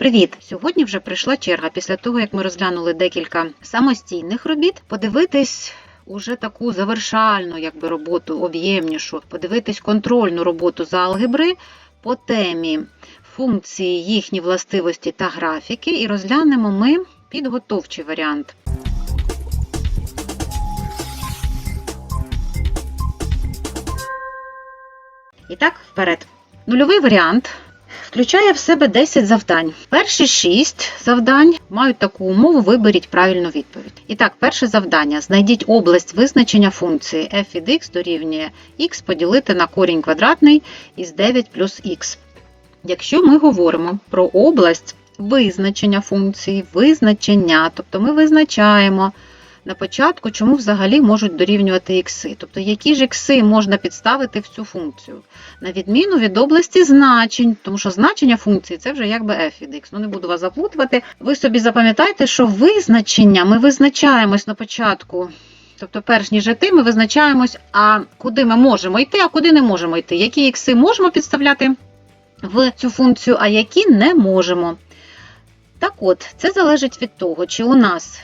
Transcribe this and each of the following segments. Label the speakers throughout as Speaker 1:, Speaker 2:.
Speaker 1: Привіт! Сьогодні вже прийшла черга після того, як ми розглянули декілька самостійних робіт, подивитись уже таку завершальну якби, роботу, об'ємнішу, подивитись контрольну роботу з алгебри по темі функції, їхні властивості та графіки, і розглянемо ми підготовчий варіант. І так, вперед. Нульовий варіант включає в себе 10 завдань. Перші 6 завдань мають таку умову: виберіть правильну відповідь. І так, перше завдання: знайдіть область визначення функції f від x дорівнює x поділити на корінь квадратний із 9 плюс x. Якщо ми говоримо про область визначення функції, визначення, тобто ми визначаємо на початку, чому взагалі можуть дорівнювати ікси, тобто які ж ікси можна підставити в цю функцію, на відміну від області значень, тому що значення функції це вже якби f від x. Ну не буду вас заплутувати. Ви собі запам'ятайте, що визначення ми визначаємось на початку. Тобто, перш ніж йти, ми визначаємось, а куди ми можемо йти, а куди не можемо йти. Які ікси можемо підставляти в цю функцію, а які не можемо. Так от, це залежить від того, чи у нас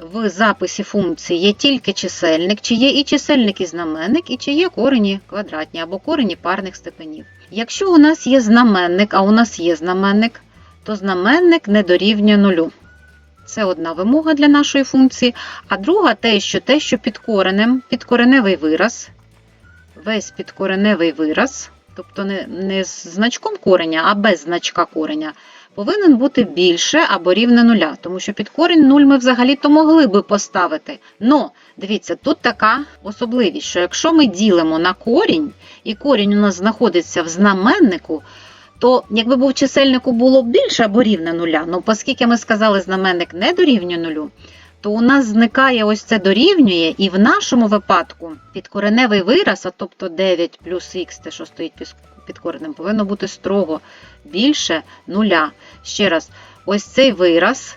Speaker 1: в записі функції є тільки чисельник, чи є і чисельник і знаменник, і чи є корені квадратні або корені парних степенів. Якщо у нас є знаменник, а у нас є знаменник, то знаменник не дорівнює нулю. Це одна вимога для нашої функції. А друга те, що те, що під коренем, підкореневий вираз, весь підкореневий вираз, тобто не, не з значком кореня, а без значка кореня, повинен бути більше або рівне нуля, тому що під корінь 0 ми взагалі-то могли би поставити. Но, дивіться, тут така особливість, що якщо ми ділимо на корінь, і корінь у нас знаходиться в знаменнику, то якби був чисельнику було б більше або рівне нуля, ну оскільки ми сказали, знаменник не дорівнює нулю, то у нас зникає ось це дорівнює, і в нашому випадку підкореневий вираз, а тобто 9 плюс х, те, що стоїть під- коренем, повинно бути строго більше нуля. Ще раз, ось цей вираз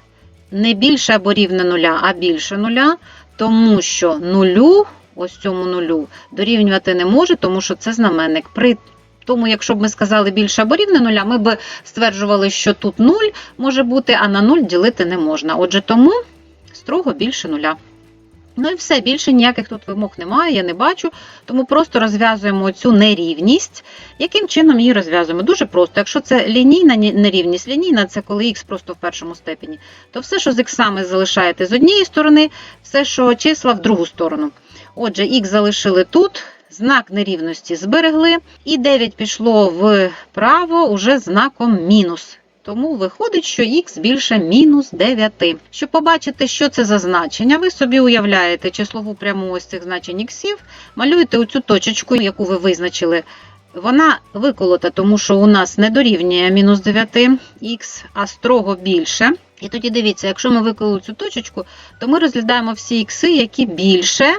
Speaker 1: не більше або рівне нуля, а більше нуля, тому що нулю, ось цьому нулю, дорівнювати не може, тому що це знаменник. При тому, якщо б ми сказали більше або рівне нуля, ми б стверджували, що тут 0 може бути, а на 0 ділити не можна. Отже, тому строго більше нуля. Ну і все, більше ніяких тут вимог немає, я не бачу. Тому просто розв'язуємо цю нерівність. Яким чином її розв'язуємо? Дуже просто. Якщо це лінійна нерівність, лінійна це коли х просто в першому степені, то все, що з іксами залишаєте з однієї сторони, все, що числа в другу сторону. Отже, х залишили тут, знак нерівності зберегли, і 9 пішло вправо уже знаком мінус. Тому виходить, що х більше мінус 9. Щоб побачити, що це за значення, ви собі уявляєте числову пряму ось цих значень іксів, малюєте оцю точечку, яку ви визначили. Вона виколота, тому що у нас не дорівнює мінус 9х, а строго більше. І тоді дивіться, якщо ми виколили цю точечку, то ми розглядаємо всі ікси, які більше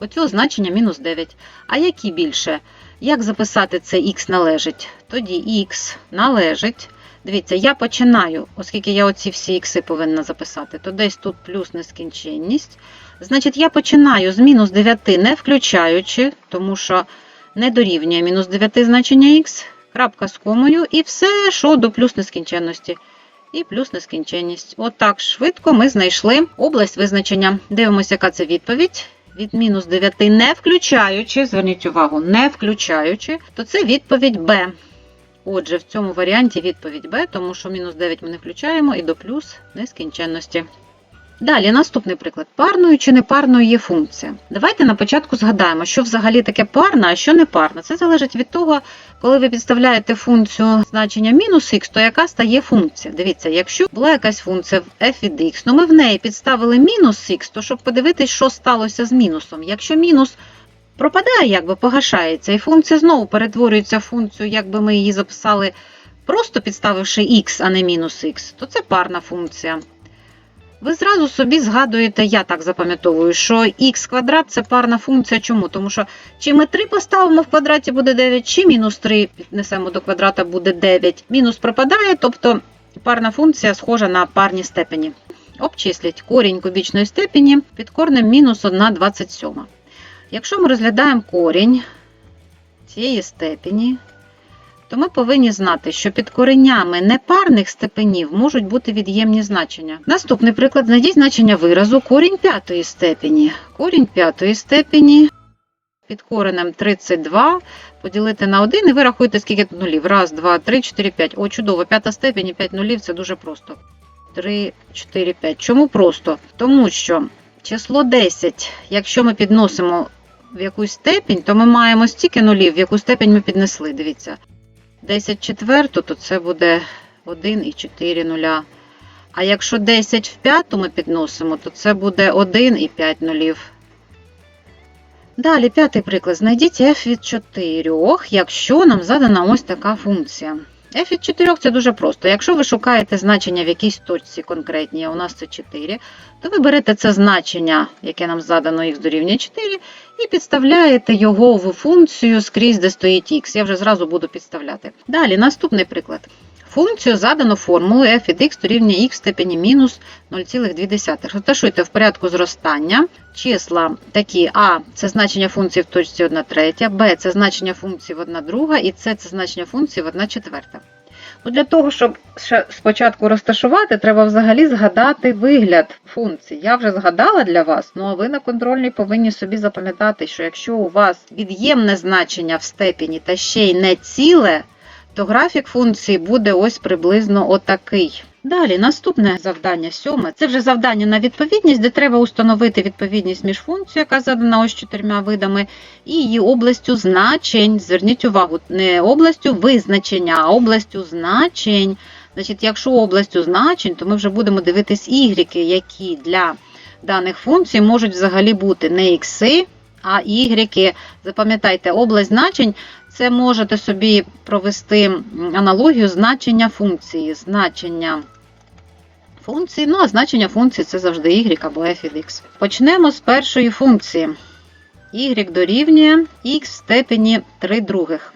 Speaker 1: оцього значення мінус 9. А які більше? Як записати це х належить? Тоді х належить. Дивіться, я починаю, оскільки я оці всі ікси повинна записати, то десь тут плюс нескінченність. Значить, я починаю з мінус 9, не включаючи, тому що не дорівнює мінус 9 значення х, крапка з комою, і все, що до плюс нескінченності. І плюс нескінченність. Отак швидко ми знайшли область визначення. Дивимося, яка це відповідь. Від мінус 9 не включаючи, зверніть увагу, не включаючи, то це відповідь Б. Отже, в цьому варіанті відповідь Б, тому що мінус 9 ми не включаємо і до плюс нескінченності. Далі, наступний приклад. Парною чи непарною є функція. Давайте на початку згадаємо, що взагалі таке парна, а що не парна. Це залежить від того, коли ви підставляєте функцію значення мінус х, то яка стає функція. Дивіться, якщо була якась функція в f від x, ну ми в неї підставили мінус х, то щоб подивитись, що сталося з мінусом. Якщо мінус пропадає, якби погашається, і функція знову перетворюється в функцію, якби ми її записали просто підставивши х, а не мінус х, то це парна функція. Ви зразу собі згадуєте, я так запам'ятовую, що х квадрат це парна функція. Чому? Тому що чи ми 3 поставимо в квадраті буде 9, чи мінус 3 піднесемо до квадрата буде 9. Мінус пропадає, тобто парна функція схожа на парні степені. Обчисліть корінь кубічної степені під корнем мінус 1 27. Якщо ми розглядаємо корінь цієї степені, то ми повинні знати, що під коренями непарних степенів можуть бути від'ємні значення. Наступний приклад: знайдіть значення виразу корінь п'ятої степені. Корінь п'ятої степені під коренем 32 поділити на 1 і ви рахуєте, скільки тут нулів. Раз, два, три, чотири, п'ять. О, чудово, п'ята степень і 5 нулів це дуже просто. 3, 4, 5. Чому просто? Тому що число 10, якщо ми підносимо в якусь степінь, то ми маємо стільки нулів, в яку степень ми піднесли. Дивіться. 10 четверту, то це буде 1 і 4 нуля. А якщо 10 в п'яту ми підносимо, то це буде 1 і 5 нулів. Далі, п'ятий приклад. Знайдіть f від 4, якщо нам задана ось така функція. F від 4 це дуже просто. Якщо ви шукаєте значення в якійсь точці конкретній, а у нас це 4, то ви берете це значення, яке нам задано x дорівнює 4, і підставляєте його в функцію скрізь, де стоїть x. Я вже зразу буду підставляти. Далі, наступний приклад. Функцію задано формулою f від x дорівнює x в степені мінус 0,2. Розташуйте в порядку зростання числа такі А це значення функції в точці 1 третя, Б це значення функції в 1 друга, і С це значення функції в 1 четверта. Ну, для того, щоб спочатку розташувати, треба взагалі згадати вигляд функції. Я вже згадала для вас, ну а ви на контрольній повинні собі запам'ятати, що якщо у вас від'ємне значення в степені та ще й не ціле, то графік функції буде ось приблизно отакий. Далі, наступне завдання, сьоме. Це вже завдання на відповідність, де треба установити відповідність між функцією, яка задана ось чотирма видами, і її областю значень. Зверніть увагу, не областю визначення, а областю значень. Значить, якщо областю значень, то ми вже будемо дивитись ігріки, які для даних функцій можуть взагалі бути не ікси, а ігріки. Запам'ятайте, область значень це можете собі провести аналогію значення функції. Значення функції, ну а значення функції це завжди y або f від x. Почнемо з першої функції. y дорівнює x в степені 3 других.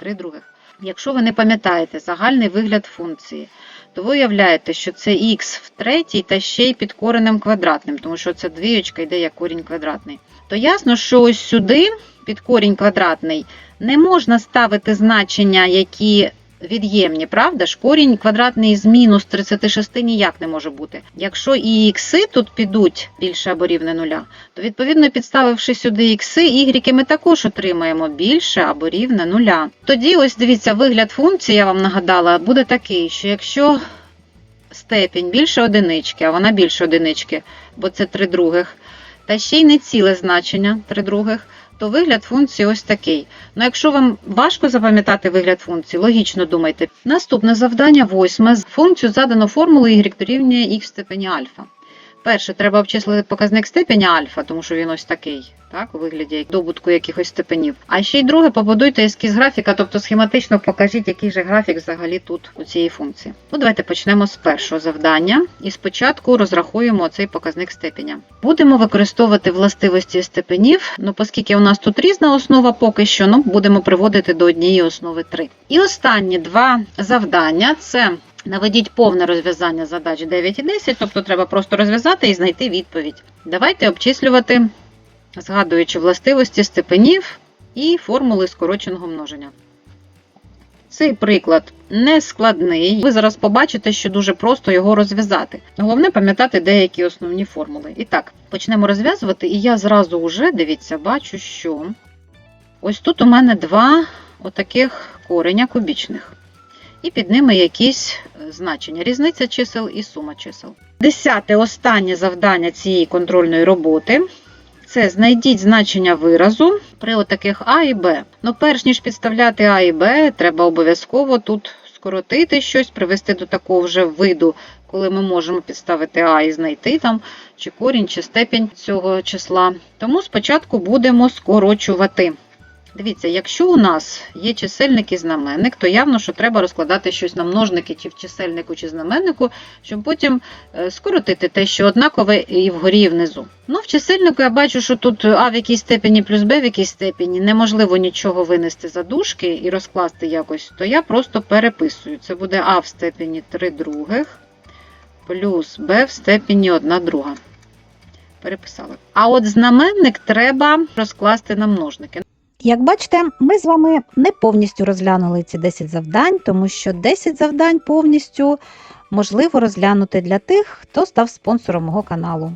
Speaker 1: 3 других. Якщо ви не пам'ятаєте загальний вигляд функції, то ви уявляєте, що це х в третій та ще й під коренем квадратним, тому що це двієчка йде як корінь квадратний. То ясно, що ось сюди, під корінь квадратний, не можна ставити значення, які від'ємні, правда ж? Корінь квадратний з мінус 36 ніяк не може бути. Якщо і ікси тут підуть більше або рівне нуля, то відповідно підставивши сюди ікси, ігріки ми також отримаємо більше або рівне нуля. Тоді, ось дивіться, вигляд функції, я вам нагадала, буде такий, що якщо степінь більше одинички, а вона більше одинички, бо це 3 других, та ще й не ціле значення 3 других, то вигляд функції ось такий. Ну, якщо вам важко запам'ятати вигляд функції, логічно думайте. Наступне завдання, восьме. Функцію задано формулою y дорівнює х в степені альфа. Перше, треба обчислити показник степеня альфа, тому що він ось такий, так, у вигляді добутку якихось степенів. А ще й друге, побудуйте ескіз графіка, тобто схематично покажіть, який же графік взагалі тут у цієї функції. Ну, давайте почнемо з першого завдання і спочатку розрахуємо цей показник степеня. Будемо використовувати властивості степенів, ну, оскільки у нас тут різна основа поки що, ну, будемо приводити до однієї основи 3. І останні два завдання це Наведіть повне розв'язання задач 9 і 10, тобто треба просто розв'язати і знайти відповідь. Давайте обчислювати, згадуючи властивості степенів і формули скороченого множення. Цей приклад не складний. Ви зараз побачите, що дуже просто його розв'язати. Головне пам'ятати деякі основні формули. І так, почнемо розв'язувати, і я зразу вже, дивіться, бачу, що ось тут у мене два отаких кореня кубічних і під ними якісь е, значення. Різниця чисел і сума чисел. Десяте останнє завдання цієї контрольної роботи. Це знайдіть значення виразу при отаких А і Б. Ну, перш ніж підставляти А і Б, треба обов'язково тут скоротити щось, привести до такого вже виду, коли ми можемо підставити А і знайти там чи корінь, чи степінь цього числа. Тому спочатку будемо скорочувати. Дивіться, якщо у нас є чисельник і знаменник, то явно, що треба розкладати щось на множники, чи в чисельнику, чи знаменнику, щоб потім е, скоротити те, що однакове і вгорі, і внизу. Ну, в чисельнику я бачу, що тут А в якійсь степені плюс Б в якійсь степені неможливо нічого винести за дужки і розкласти якось, то я просто переписую. Це буде А в степені 3 других плюс Б в степені 1 друга. Переписали. А от знаменник треба розкласти на множники.
Speaker 2: Як бачите, ми з вами не повністю розглянули ці 10 завдань, тому що 10 завдань повністю можливо розглянути для тих, хто став спонсором мого каналу.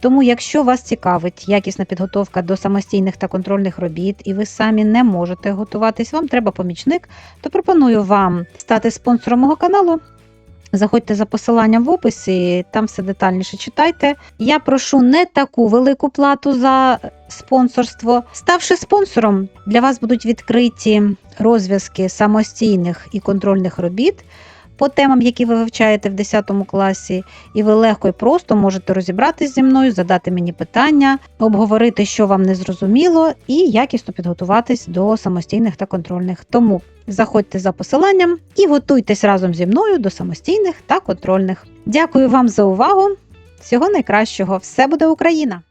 Speaker 2: Тому, якщо вас цікавить якісна підготовка до самостійних та контрольних робіт, і ви самі не можете готуватись, вам треба помічник, то пропоную вам стати спонсором мого каналу. Заходьте за посиланням в описі, там все детальніше читайте. Я прошу не таку велику плату за спонсорство. Ставши спонсором, для вас будуть відкриті розв'язки самостійних і контрольних робіт по темам, які ви вивчаєте в 10 класі, і ви легко і просто можете розібратись зі мною, задати мені питання, обговорити, що вам не зрозуміло, і якісно підготуватись до самостійних та контрольних. Тому заходьте за посиланням і готуйтесь разом зі мною до самостійних та контрольних. Дякую вам за увагу! Всього найкращого! Все буде Україна!